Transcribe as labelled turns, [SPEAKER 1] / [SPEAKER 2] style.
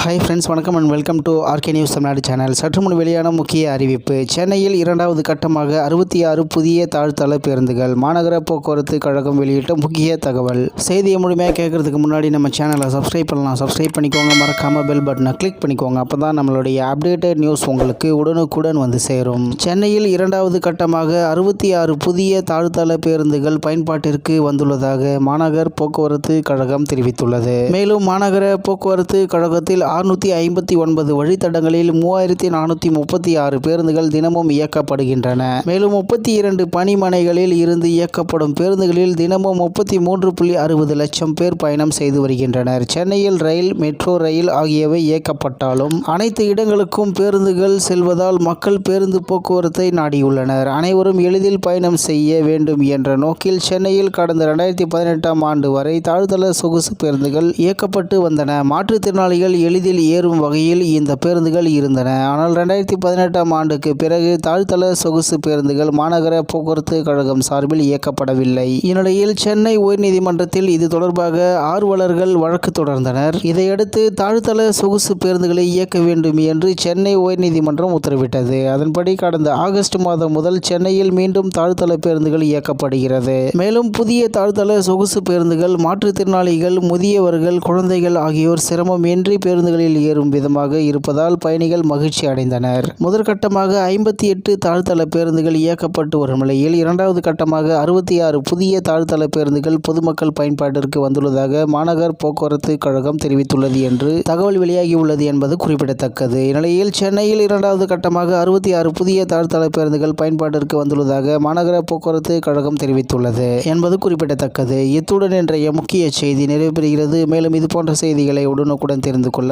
[SPEAKER 1] Hi friends வணக்கம் and welcome to R K news Tamil Nadu channel சற்று முன் வெளியான முக்கிய அறிவிப்பு. சென்னையில் இரண்டாவது கட்டமாக அறுபத்தி ஆறு புதிய தாழ்த்தள பேருந்துகள் மாநகர போக்குவரத்து கழகம் வெளியிட்ட முக்கிய தகவல். செய்தியை முழுமையாக கேட்கறதுக்கு முன்னாடி நம்ம சேனலை சப்ஸ்கிரைப் பண்ணலாம். சப்ஸ்கிரைப் பண்ணிக்கோங்க. மறக்காம பெல் பட்டனை கிளிக் பண்ணிக்கோங்க. அப்போ தான் நம்மளுடைய அப்டேட்டட் நியூஸ் உங்களுக்கு உடனுக்குடன் வந்து சேரும். சென்னையில் இரண்டாவது கட்டமாக அறுபத்தி ஆறு புதிய தாழ்த்தள பேருந்துகள் பயன்பாட்டிற்கு வந்துள்ளதாக மாநகர் போக்குவரத்து கழகம் தெரிவித்துள்ளது. மேலும் மாநகர போக்குவரத்து கழகத்தில் அறுநூற்றி ஐம்பத்தி ஒன்பது வழித்தடங்களில் மூவாயிரத்தி நானூற்றி முப்பத்தி ஆறு பேருந்துகள் தினமும் இயக்கப்படுகின்றன. மேலும் முப்பத்தி இரண்டு பணிமனைகளில் இருந்து இயக்கப்படும் பேருந்துகளில் தினமும் முப்பத்தி மூன்று புள்ளி அறுபது லட்சம் பேர் பயணம் செய்து வருகின்றனர். சென்னையில் ரயில் மெட்ரோ ரயில் ஆகியவை இயக்கப்பட்டாலும் அனைத்து இடங்களுக்கும் பேருந்துகள் செல்வதால் மக்கள் பேருந்து போக்குவரத்தை நாடியுள்ளனர். அனைவரும் எளிதில் பயணம் செய்ய வேண்டும் என்ற நோக்கில் சென்னையில் கடந்த இரண்டாயிரத்தி பதினெட்டாம் ஆண்டு வரை தாழ்தள சொகுசு பேருந்துகள் இயக்கப்பட்டு வந்தன. மாற்றுத்திறனாளிகள் எளிதில் ஏறும் வகையில் இந்த பேருந்துகள் இருந்தன. ஆனால் இரண்டாயிரத்தி பதினெட்டாம் ஆண்டுக்கு பிறகு தாழ்தள சொகுசு பேருந்துகள் மாநகர போக்குவரத்து கழகம் சார்பில் இயக்கப்படவில்லை. இந்நிலையில் சென்னை உயர்நீதிமன்றத்தில் இது தொடர்பாக ஆர்வலர்கள் வழக்கு தொடர்ந்தனர். இதையடுத்து தாழ்தள சொகுசு பேருந்துகளை இயக்க வேண்டும் என்று சென்னை உயர்நீதிமன்றம் உத்தரவிட்டது. அதன்படி கடந்த ஆகஸ்ட் மாதம் முதல் சென்னையில் மீண்டும் தாழ்த்தள பேருந்துகள் இயக்கப்படுகிறது. மேலும் புதிய தாழ்தள சொகுசு பேருந்துகள் மாற்றுத்திறனாளிகள் முதியவர்கள் குழந்தைகள் ஆகியோர் சிரமமின்றி பேருந்துகளில் ஏறும் விதமாக இருப்பதால் பயணிகள் மகிழ்ச்சி அடைந்தனர். முதற்கட்டமாக ஐம்பத்தி எட்டு தாழ்தள பேருந்துகள் இயக்கப்பட்டு வரும் நிலையில் இரண்டாவது கட்டமாக அறுபத்தி ஆறு புதிய தாழ்தள பேருந்துகள் பொதுமக்கள் பயன்பாட்டிற்கு வந்துள்ளதாக மாநகர் போக்குவரத்து கழகம் தெரிவித்துள்ளது என்று தகவல் வெளியாகியுள்ளது என்பது குறிப்பிடத்தக்கது. இந்நிலையில் சென்னையில் இரண்டாவது கட்டமாக அறுபத்தி ஆறு புதிய தாழ்த்தள பேருந்துகள் பயன்பாட்டிற்கு வந்துள்ளதாக மாநகர போக்குவரத்து கழகம் தெரிவித்துள்ளது என்பது குறிப்பிடத்தக்கது. இத்துடன் இன்றைய முக்கிய செய்தி நிறைவு பெறுகிறது மேலும் இது போன்ற செய்திகளை உடனுக்குடன் தெரிந்து கொள்ள